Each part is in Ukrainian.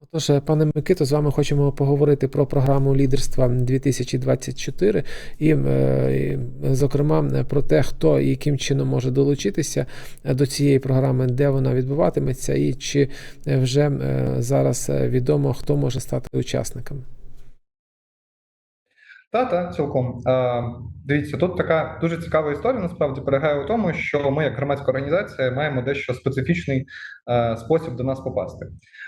Отож, е, пане Микито, з вами хочемо поговорити про програму лідерства 2024 і, е, і, зокрема, е, про те, хто і яким чином може долучитися до цієї програми, де вона відбуватиметься, і чи вже зараз відомо, хто може стати учасниками. Та, та, цілком. Е, дивіться, тут така дуже цікава історія насправді полягає у тому, що ми, як громадська організація, маємо дещо специфічний е, спосіб до нас попасти.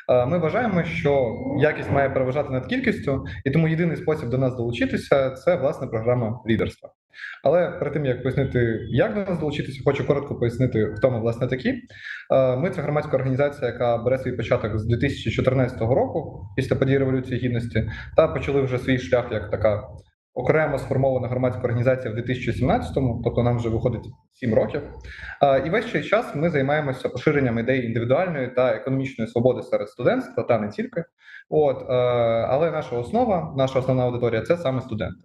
Е, ми вважаємо, що якість має переважати над кількістю, і тому єдиний спосіб до нас долучитися це власне програма лідерства. Але перед тим як пояснити, як до нас долучитися, хочу коротко пояснити, хто ми власне такі. Е, Ми це громадська організація, яка бере свій початок з 2014 року, після подій революції гідності, та почали вже свій шлях як така окремо сформована громадська організація в 2017-му, тобто нам вже виходить 7 років. І весь цей час ми займаємося поширенням ідей індивідуальної та економічної свободи серед студентства, та не тільки. От, е, але наша основа, наша основна аудиторія це саме студенти.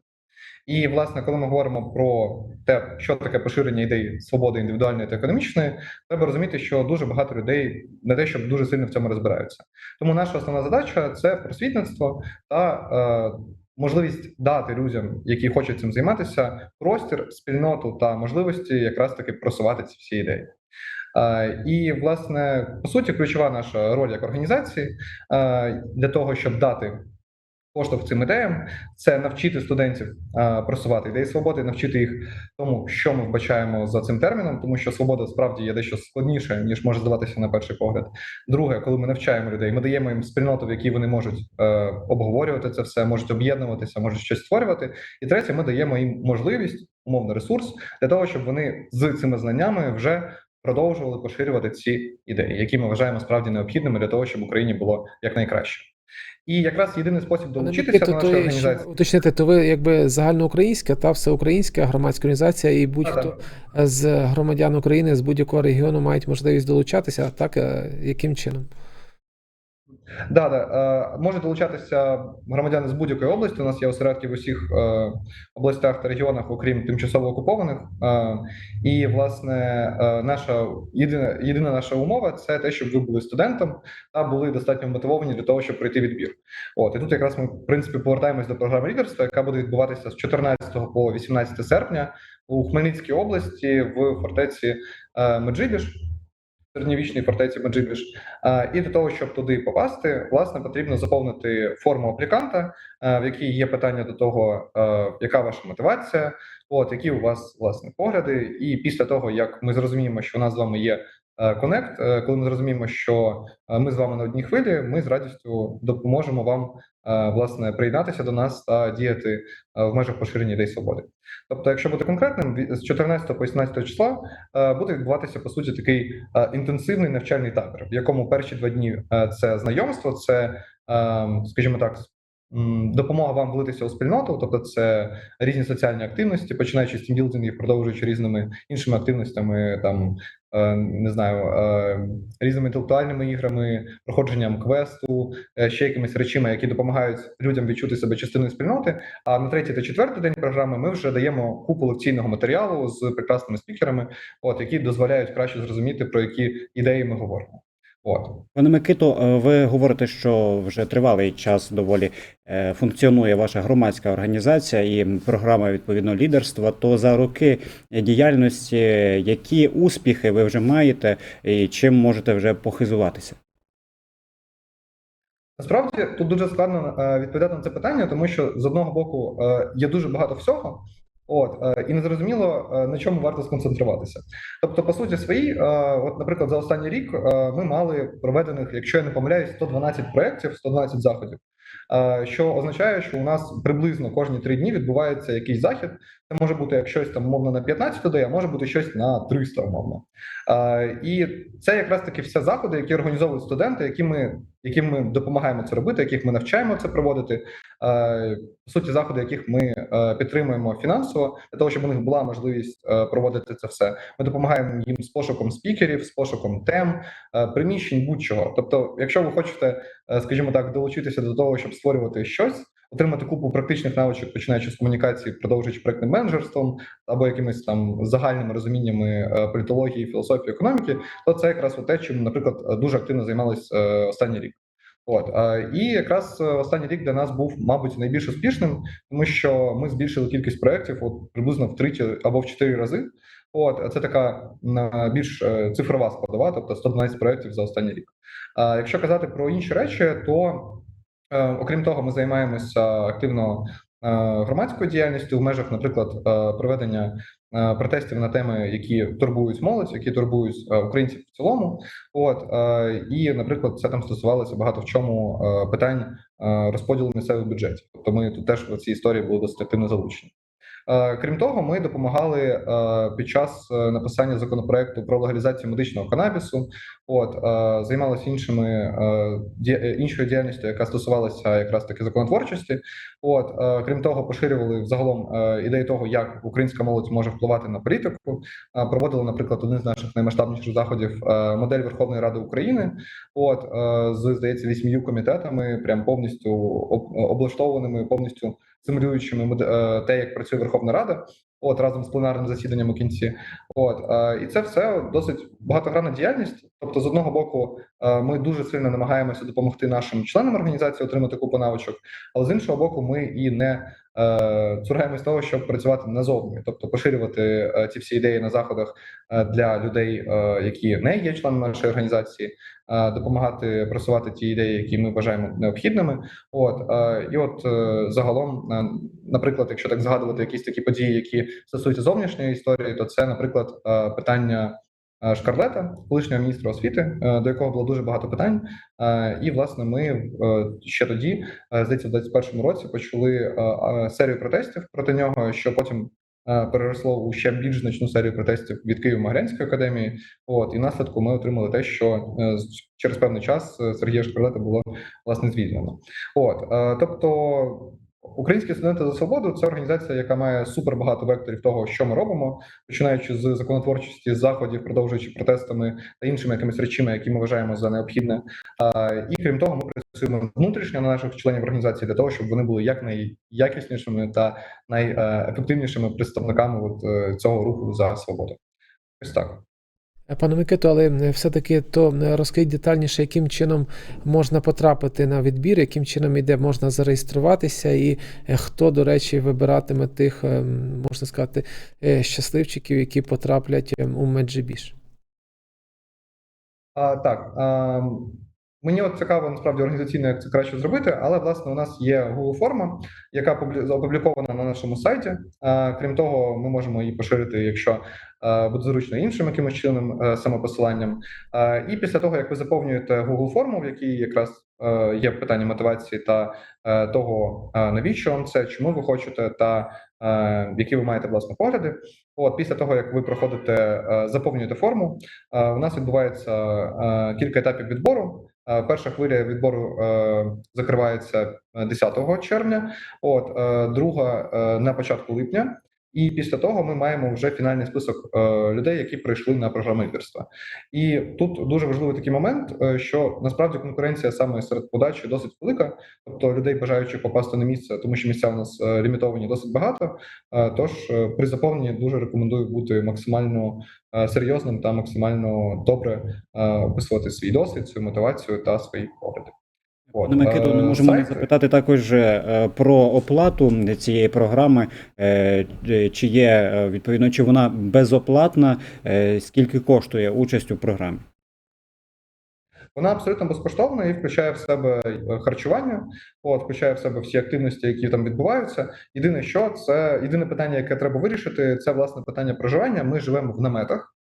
І, власне, коли ми говоримо про те, що таке поширення ідей свободи індивідуальної та економічної, треба розуміти, що дуже багато людей не те, щоб дуже сильно в цьому розбираються. Тому наша основна задача це просвітництво та е, можливість дати людям, які хочуть цим займатися, простір, спільноту та можливості якраз таки просувати ці всі ідеї. Е, І, власне, по суті, ключова наша роль як організації е, для того, щоб дати поштовх цим ідеям, це навчити студентів е, просувати ідеї свободи, навчити їх тому, що ми вбачаємо за цим терміном, тому що свобода справді є дещо складніше, ніж може здаватися на перший погляд. Друге, коли ми навчаємо людей, ми даємо їм спільноту, в якій вони можуть е, обговорювати це все, можуть об'єднуватися, можуть щось створювати. І третє, ми даємо їм можливість, умовно ресурс для того, щоб вони з цими знаннями вже продовжували поширювати ці ідеї, які ми вважаємо справді необхідними для того, щоб Україні було якнайкраще. І якраз єдиний спосіб долучитися Микито, до нашої організації. уточнити, то ви якби загальноукраїнська та всеукраїнська громадська організація, і будь-хто з громадян України з будь-якого регіону мають можливість долучатися, так е, яким чином? Да, да. Е, може долучатися громадяни з будь-якої області. У нас є осередки в усіх е, областях та регіонах, окрім тимчасово окупованих. Е, і власне наша єдина єдина наша умова це те, щоб ви були студентом та були достатньо мотивовані для того, щоб пройти відбір. От і тут якраз ми в принципі повертаємось до програми лідерства, яка буде відбуватися з 14 по 18 серпня у Хмельницькій області в фортеці Меджибіж. Середньовічній фортеці Меджибіж. Е, І для того, щоб туди попасти, власне, потрібно заповнити форму апліканта, е, в якій є питання до того, е, яка ваша мотивація, от які у вас власне погляди. І після того, як ми зрозуміємо, що у нас з вами є е, конект, е, коли ми зрозуміємо, що е, ми з вами на одній хвилі, ми з радістю допоможемо вам е, власне приєднатися до нас та діяти е, в межах поширення ідей свободи. Тобто, якщо бути конкретним, з 14 по 18 числа е, буде відбуватися по суті такий е, інтенсивний навчальний табір, в якому перші два дні е, це знайомство, це, е, скажімо так, допомога вам влитися у спільноту, тобто це різні соціальні активності, починаючи з тімбілдингів, продовжуючи різними іншими активностями, там е, не знаю, е, різними інтелектуальними іграми, проходженням квесту, е, ще якимись речами, які допомагають людям відчути себе частиною спільноти. А на третій та четвертий день програми ми вже даємо купу лекційного матеріалу з прекрасними спікерами, от які дозволяють краще зрозуміти про які ідеї ми говоримо. От Пане Микито, е, ви говорите, що вже тривалий час доволі е, функціонує ваша громадська організація і програма відповідно лідерства. То за роки діяльності які успіхи ви вже маєте і чим можете вже похизуватися? насправді тут дуже складно е, відповідати на це питання, тому що з одного боку є дуже багато всього. От е, і незрозуміло е, на чому варто сконцентруватися. Тобто, по суті, свої, е, от, наприклад, за останній рік ми мали проведених, якщо я не помиляюсь, 112 проєктів, 112 заходів. Що означає, що у нас приблизно кожні три дні відбувається якийсь захід. Це може бути як щось там умовно на 15 людей, а може бути щось на 300 умовно. І це якраз таки всі заходи, які організовують студенти, які ми, яким ми допомагаємо це робити, яких ми навчаємо це проводити. Е, По суті, заходи, яких ми е, підтримуємо фінансово, для того, щоб у них була можливість е, проводити це все. Ми допомагаємо їм з пошуком спікерів, з пошуком тем, приміщень, будь-чого. Тобто, якщо ви хочете, скажімо так, долучитися до того, щоб створювати щось, отримати купу практичних навичок, починаючи з комунікації, продовжуючи проектним менеджерством або якимись там загальними розуміннями е, політології, філософії, економіки, то це якраз те, чим, наприклад, дуже активно займалися останній рік. От е, і якраз е, останній рік для нас був, мабуть, найбільш успішним, тому що ми збільшили кількість проєктів от приблизно втричі або в чотири рази. От це така більш е, цифрова складова, тобто 112 проєктів за останній рік. А якщо казати про інші речі, то е, окрім того, ми займаємося активно е, громадською діяльністю в межах, наприклад, е, проведення е, протестів на теми, які турбують молодь, які турбують е, українців в цілому. От е, і, наприклад, це там стосувалося багато в чому е, питань е, розподілу місцевих бюджетів. Тобто, ми тут теж в цій історії були досить активно залучені. Е, Крім того, ми допомагали е, під час е, написання законопроекту про легалізацію медичного канабісу. От займалися іншими іншою діяльністю, яка стосувалася якраз таки законотворчості. От крім того, поширювали взагалом ідеї того, як українська молодь може впливати на політику. Проводили, наприклад, один з наших наймасштабніших заходів модель Верховної Ради України. От з здається вісьмію комітетами, прям повністю об- облаштованими, повністю симулюючими е, те, як працює Верховна Рада. От разом з пленарним засіданням у кінці. От е, і це все досить багатогранна діяльність. Тобто, з одного боку, е, ми дуже сильно намагаємося допомогти нашим членам організації отримати купу навичок, але з іншого боку, ми і не цураємось того, щоб працювати назовні, тобто поширювати ці всі ідеї на заходах для людей, які не є членами нашої організації, допомагати просувати ті ідеї, які ми вважаємо необхідними. От е, і от е, загалом, е, наприклад, якщо так згадувати якісь такі події, які стосуються зовнішньої історії, то це, наприклад, е, питання. е, Шкарлета, колишнього міністра освіти, е, до якого було дуже багато питань, Е, і власне ми е, ще тоді, е, здається, в 21-му році почали е, е, серію протестів проти нього, що потім е, переросло у ще більш значну серію протестів від Києво-Могилянської академії. От і наслідку ми отримали те, що е, через певний час е, Сергія Шкарлета було власне звільнено. От е, тобто. Українські студенти за свободу це організація, яка має супер багато векторів того, що ми робимо, починаючи з законотворчості, заходів, продовжуючи протестами та іншими якимись речами, які ми вважаємо за необхідне. І крім того, ми працюємо внутрішньо на наших членів організації для того, щоб вони були як найякіснішими та найефективнішими представниками от е, цього руху за свободу. Ось так. Пане Микито, але е, все-таки то е, розкажіть детальніше, яким чином можна потрапити на відбір, яким чином іде можна зареєструватися, і е, хто, до речі, вибиратиме тих, можна сказати, щасливчиків, які потраплять у Меджибіж. А, так. А, мені от цікаво насправді організаційно, як це краще зробити, але власне у нас є Google форма, яка публі- опублікована на нашому сайті. Крім того, ми можемо її поширити, якщо буде зручно іншим якимось чином е, самопосиланням. І після того, як ви заповнюєте Google форму, в якій якраз е, є питання мотивації та е, того, е, навіщо вам це, чому ви хочете, та е, які ви маєте власне погляди. От після того, як ви проходите, е, заповнюєте форму, е, у нас відбувається е, кілька етапів відбору. Е, Перша хвиля відбору е, закривається е, 10 червня, от е, друга е, на початку липня. І після того ми маємо вже фінальний список е, людей, які прийшли на програму лідерства. І тут дуже важливий такий момент, е, що насправді конкуренція саме серед подачі досить велика, тобто людей, бажаючих попасти на місце, тому що місця у нас е, лімітовані досить багато. Тож при заповненні дуже рекомендую бути максимально серйозним та максимально добре описувати свій досвід, свою мотивацію та свої погляди. Микито, не е, можемо сайт- запитати також е, про оплату цієї програми. Е, е, Чи є е, відповідно, чи вона безоплатна? Е, Скільки коштує участь у програмі? Вона абсолютно безкоштовна і включає в себе е, харчування, от включає в себе всі активності, які там відбуваються. Єдине, що це єдине питання, яке треба вирішити, це власне питання проживання. Ми живемо в наметах.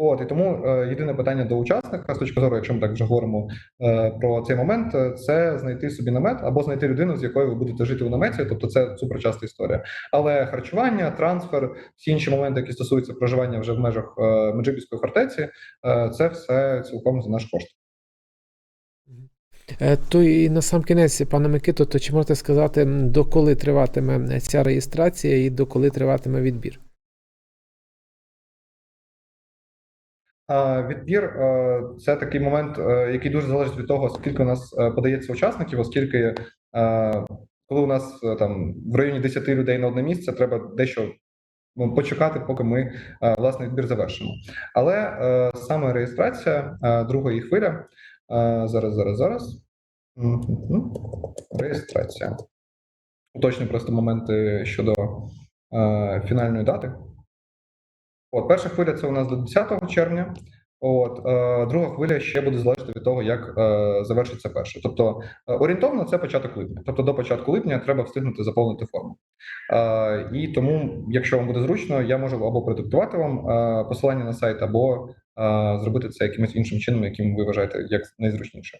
От і тому е, єдине питання до учасника з точки зору, якщо ми так вже говоримо е, про цей момент, е, це знайти собі намет або знайти людину, з якою ви будете жити у наметі. Тобто це суперчаста історія. Але харчування, трансфер, всі інші моменти, які стосуються проживання вже в межах Меджибіської фортеці, це все цілком за наш кошт. То і на сам кінець, пане Микито, то чи можете сказати, м, до коли триватиме ця реєстрація і до коли триватиме відбір? Відбір е, це такий момент, е, який дуже залежить від того, скільки у нас е, подається учасників, оскільки коли у нас там в районі 10 людей на одне місце, треба дещо ну, почекати, поки ми власне відбір завершимо. Але саме реєстрація другої хвиля. Зараз, зараз, зараз. Реєстрація. Уточню просто моменти щодо фінальної дати. От, перша хвиля це у нас до 10 червня. От, е, друга хвиля ще буде залежати від того, як е, завершиться перша. Тобто е, орієнтовно це початок липня. Тобто до початку липня треба встигнути заповнити форму. Е, і тому, якщо вам буде зручно, я можу або продиктувати вам е, посилання на сайт, або е, зробити це якимось іншим чином, яким ви вважаєте як найзручніше.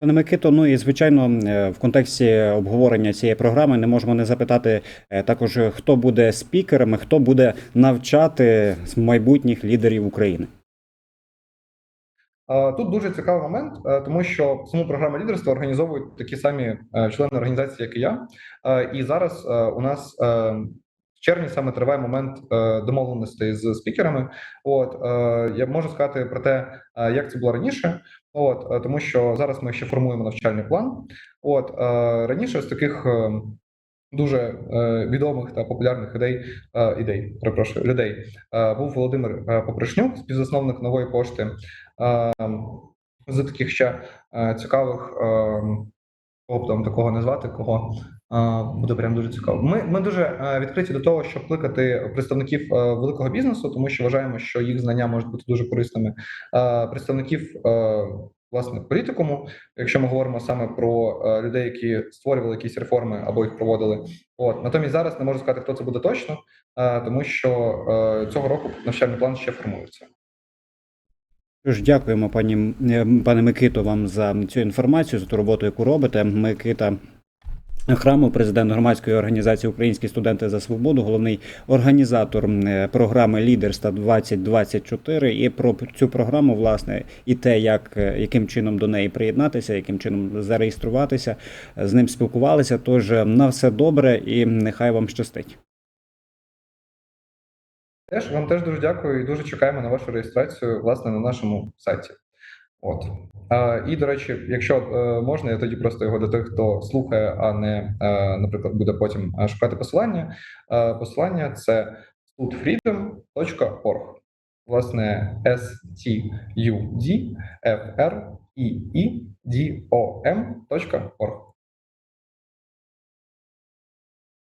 Пане Микито, ну і звичайно, е, в контексті обговорення цієї програми не можемо не запитати е, також, е, хто буде спікерами, хто буде навчати майбутніх лідерів України. Тут дуже цікавий момент, тому що саму програму лідерства організовують такі самі члени організації, як і я. І зараз у нас в червні саме триває момент домовленостей з спікерами. От я можу сказати про те, як це було раніше. От е, тому що зараз ми ще формуємо навчальний план. От е, раніше з таких. е, Дуже відомих та популярних ідей ідей, перепрошую, людей був Володимир Попришнюк, співзасновник нової пошти. З таких ще цікавих, кого б там такого назвати, кого буде прям дуже цікаво. Ми, ми дуже е, відкриті до того, щоб кликати представників е, великого бізнесу, тому що вважаємо, що їх знання можуть бути дуже корисними. Е, представників власне політикуму, якщо ми говоримо саме про людей, які створювали якісь реформи або їх проводили. От натомість зараз не можу сказати, хто це буде точно, тому що цього року навчальний план ще формується. Ж, дякуємо, пані пане Микито, вам за цю інформацію, за ту роботу, яку робите. Микита Храмов, президент громадської організації Українські студенти за свободу, головний організатор е, програми Лідерства 2024. І про цю програму, власне, і те, як е, яким чином до неї приєднатися, яким чином зареєструватися, з ним спілкувалися. Тож е, на все добре і нехай вам щастить. Теж вам теж дуже дякую і дуже чекаємо на вашу реєстрацію власне на нашому сайті. От і до речі, якщо е, можна, я тоді просто його для тих, хто слухає, а не е, наприклад, буде потім е, шукати посилання. Посилання це studfreedom.org. Власне, S